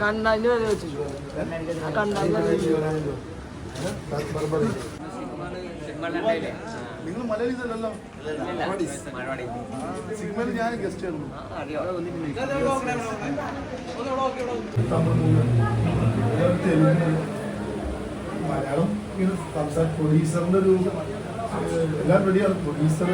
കണ്ടാന്റെ വില വെച്ചിട്ടു. ആ നിങ്ങൾ ഞാൻ ഗസ്റ്റ് ആയിരുന്നു. മലയാളം ഇങ്ങനെ സംസാരം പ്രൊഡ്യൂസറിന്റെ ഒരു എല്ലാം റെഡിയാണ് producer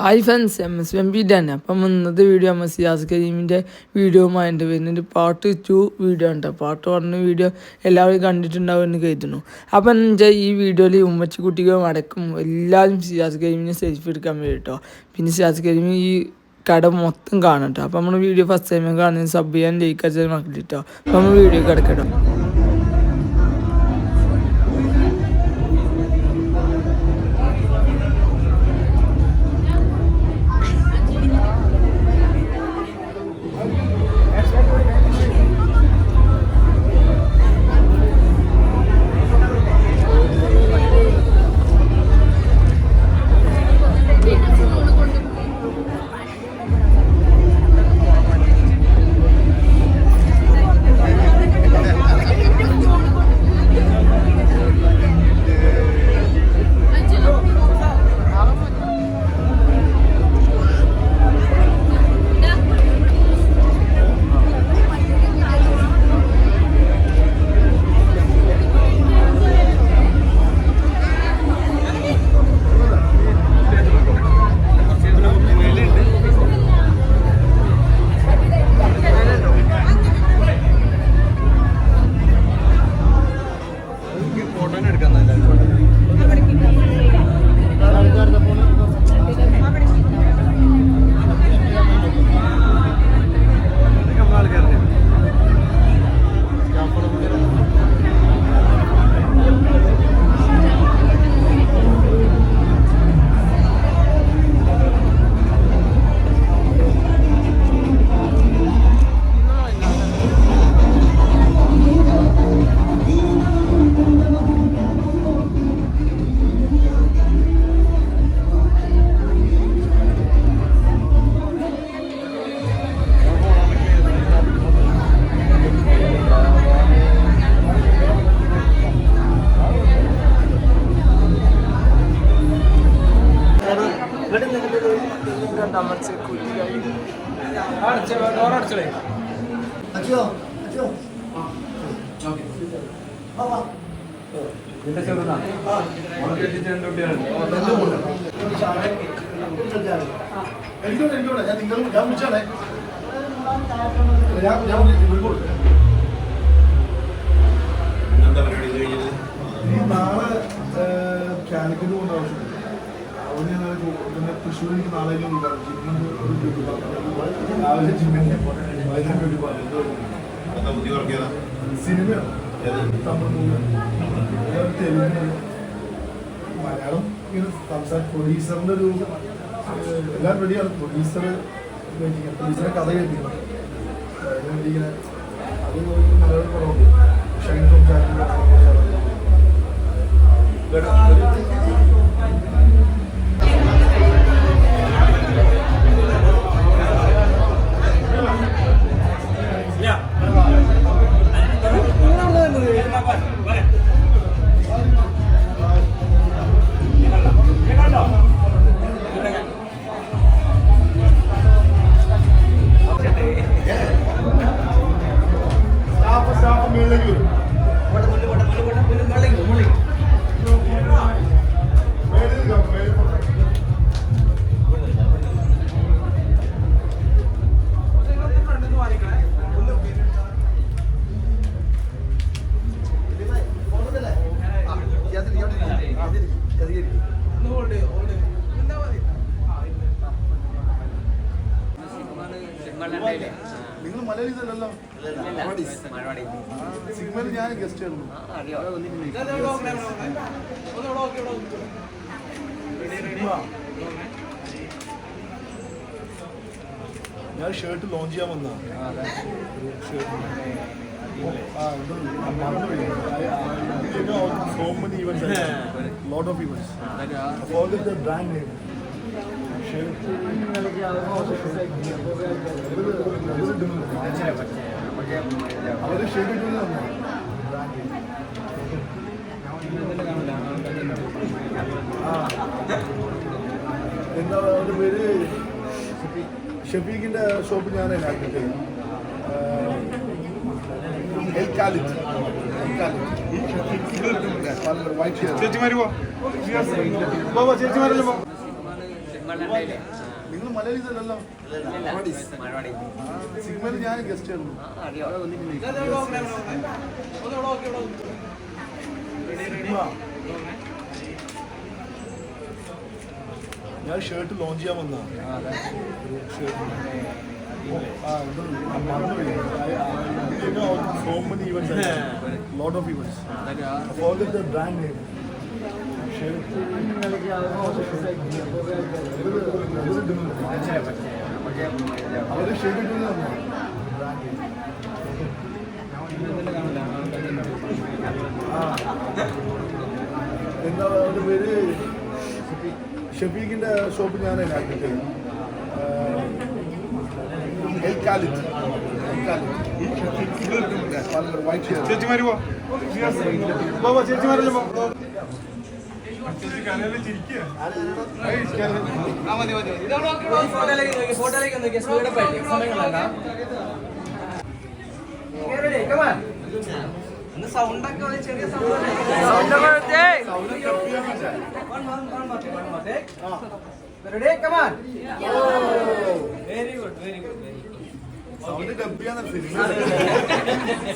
hi friends M S M P ഡാണ് അപ്പം ഇന്നത്തെ വീഡിയോ എം എസ് സിയാസ് കരീമിന്റെ വീഡിയോയുമായിട്ട് വരുന്നൊരു പാർട്ട് ടു വീഡിയോ ഉണ്ട് പാർട്ട് വണ്ണ് വീഡിയോ എല്ലാവരും കണ്ടിട്ടുണ്ടാവും എന്ന് കരുതുന്നു. അപ്പം എന്ന് വെച്ചാൽ ഈ വീഡിയോയിൽ ഉമ്മച്ചിക്കുട്ടിക്കും അടക്കം എല്ലാവരും സിയാസ് കരീമിനെ സെൽഫി എടുക്കാൻ വേണ്ടി കേട്ടോ പിന്നെ സിയാസ് കരീം ഈ കട മൊത്തം കാണട്ടോ അപ്പം നമ്മൾ വീഡിയോ ഫസ്റ്റ് ടൈം കാണുന്നത് സബ് ചെയ്യാൻ ലൈക്ക് അടിച്ചാൽ മക്കളിട്ടോ അപ്പം നമ്മൾ വീഡിയോ കിടക്കട്ടോ എനിക്കോട്ടെ എനിക്കോട്ടെ ഞാൻ നിങ്ങൾ ഞാൻ വിളിച്ചാണേ. ഞാൻ ഞാൻ വിളിക്കോട്ടെ ഈ നാളെ കാലിക്കറ്റ് കൊണ്ട് ആവശ്യമുണ്ട് അവിടെ ഞാൻ പിന്നെ തൃശ്ശൂർ എനിക്ക് നാളെ ജിമ്മിന് രാവിലെ ജിമ്മിന് സിനിമയാണ്. തെലുങ്ക് മലയാളം ഇങ്ങനെ സംസാരം പ്രൊഡ്യൂസറിന്റെ ഒരു എല്ലാവരും എല്ലാം റെഡിയാണ് പ്രൊഡ്യൂസർ പ്രൊഡ്യൂസറെ കഥ അതിനുവേണ്ടി ഇങ്ങനെ അത് മലയാളം കുറവുണ്ട്. ഷൈൻ ടോം നിങ്ങൾ മലയാളീസല്ലല്ലോ സിനിമയിൽ ഞാൻ ഗസ്റ്റ് ആയിരുന്നു. ഞാൻ ഷർട്ട് ലോഞ്ച് ചെയ്യാൻ വന്നാ so many events lot of events അപ്പോൾ ദ ബ്രാൻഡ് നെയിം ഷർട്ട് അവർ ഷെയ്ഡ് എന്താ അവരുടെ പേര് ഷഫീഖിന്റെ ഷോപ്പ് ഞാൻ ഷർട്ട് ചേച്ചിമാര് പോ ചേച്ചിമാരല്ലേ പോ. നിങ്ങൾ മലയാളീസല്ലല്ലോ സിനിമയിൽ ഞാൻ ഗസ്റ്റ് ആയിരുന്നു. ഞാൻ ഷർട്ട് ലോഞ്ച് ചെയ്യാൻ വന്ന. Lot many events lot of events. forget the brand name. Shade എന്താ അവരുടെ പേര്? ഷഫീഖിന്റെ ഷോപ്പ് ഞാൻ ആക്കിയിട്ട്. എൽ കാലിറ്റ് എൽ കാലിറ്റ് വൈറ്റ് ഷർട്ട് ചേച്ചിമാര് പോ പോ, പോ ചേച്ചിമാരല്ലേ പോ ചേച്ചി കലയിൽ ചിരിക്കുക സൗണ്ട് ഡബ്ബിയാണ് സിനിമ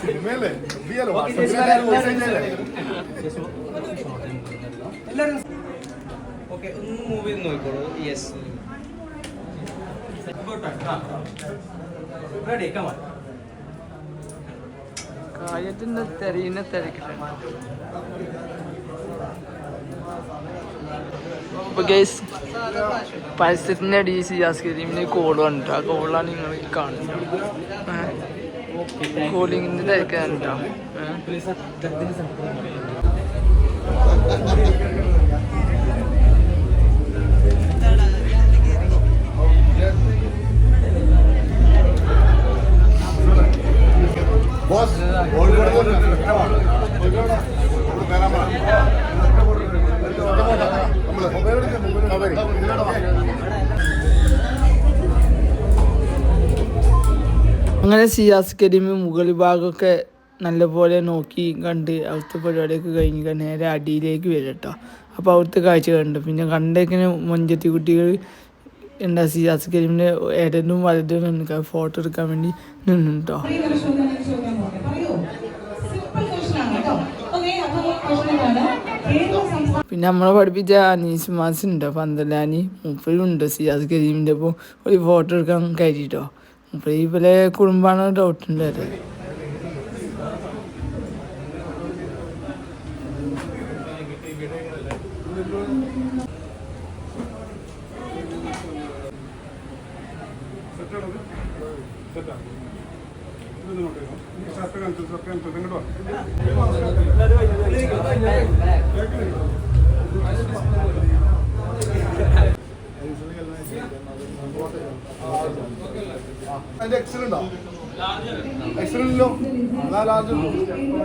സിനിമയല്ലേ ഡബ്ബിയല്ലോ വാട്സാപ്പിലല്ലേ ഓക്കെ ഒന്ന് മൂവ് ചെയ്ത് നോക്കിക്കോളൂ. യെസ് റെഡി കമാൻ കാര്യത്തിന്റെ തെരയുന്ന തിരക്കില്ല അപ്പൊ ഗൈസ് പരസ്യത്തിന്റെ ഡി സി ആസ്കരീമിന് കോൾ വന്നിട്ട് ആ കോളാണ് നിങ്ങൾ കാണുന്നത്. കോളിങ്ങിന്റെ തിരക്കാണ് കേട്ടോ. അങ്ങനെ സിയാസ് കരീം മുകൾ ഭാഗമൊക്കെ നല്ലപോലെ നോക്കി കണ്ട് അവിടുത്തെ പരിപാടിയൊക്കെ കഴിഞ്ഞ് നേരെ അടിയിലേക്ക് വരും കേട്ടോ അപ്പോൾ അവിടുത്തെ കാഴ്ച കണ്ടു. പിന്നെ കണ്ടേക്കിന് മൊഞ്ചത്തി കുട്ടികൾ എന്താ സിയാസ് കരീമിന്റെ ഇടനും വലതും നിൽക്കാൻ ഫോട്ടോ എടുക്കാൻ വേണ്ടി നിന്നു കേട്ടോ പിന്നെ നമ്മളെ പഠിപ്പിച്ച അനീസ് മാസ് ഉണ്ട് പന്തലാനി മൂപ്പരും ഉണ്ട്. സിയാസ് കരീമിന്റെ അപ്പോൾ ഒരു ഫോട്ടോ എടുക്കാൻ കയറ്റിട്ടോ മൂപ്പര് ഇവരെ കുടുംബമാണ് ഡൗട്ട് ഉണ്ടായത് ഷർട്ട് അതിന്റെ എക്സൽ ഉണ്ടോ? എക്സൽ ഇല്ലോ അതാ ലാർജ് വില വെച്ചു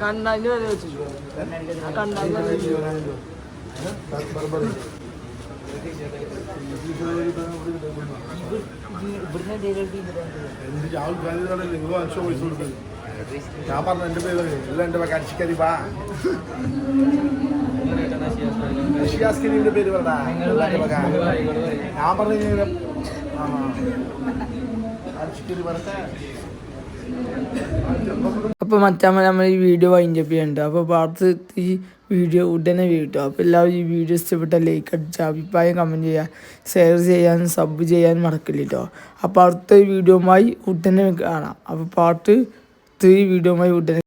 കണ്ണാന്റെ വില വെച്ചു ഞാൻ പറഞ്ഞു എന്റെ പേര് എല്ലാം എന്റെ അടിച്ചിക്കരി വാ ഷിയാസ്കരിന്റെ പേര് പറഞ്ഞാ ഞാൻ പറഞ്ഞു കരിശിക്കരി വരട്ടെ അപ്പോൾ മച്ചാമ്മ നമ്മൾ ഈ വീഡിയോ വൈൻഡപ്പ് ചെയ്യുന്നുണ്ട് അപ്പോൾ പാർട്ട് ഈ വീഡിയോ ഉടനെ വീട്ടും. അപ്പോൾ എല്ലാവരും ഈ വീഡിയോ ഇഷ്ടപ്പെട്ട ലൈക്ക് അടിച്ച് അഭിപ്രായം കമന്റ് ചെയ്യുക ഷെയർ ചെയ്യാൻ സബ് ചെയ്യാൻ മറക്കില്ല കേട്ടോ അപ്പോൾ അടുത്ത വീഡിയോമായി ഉടനെ കാണാം. അപ്പോൾ പാർട്ട് ത്രീ വീഡിയോമായി ഉടനെ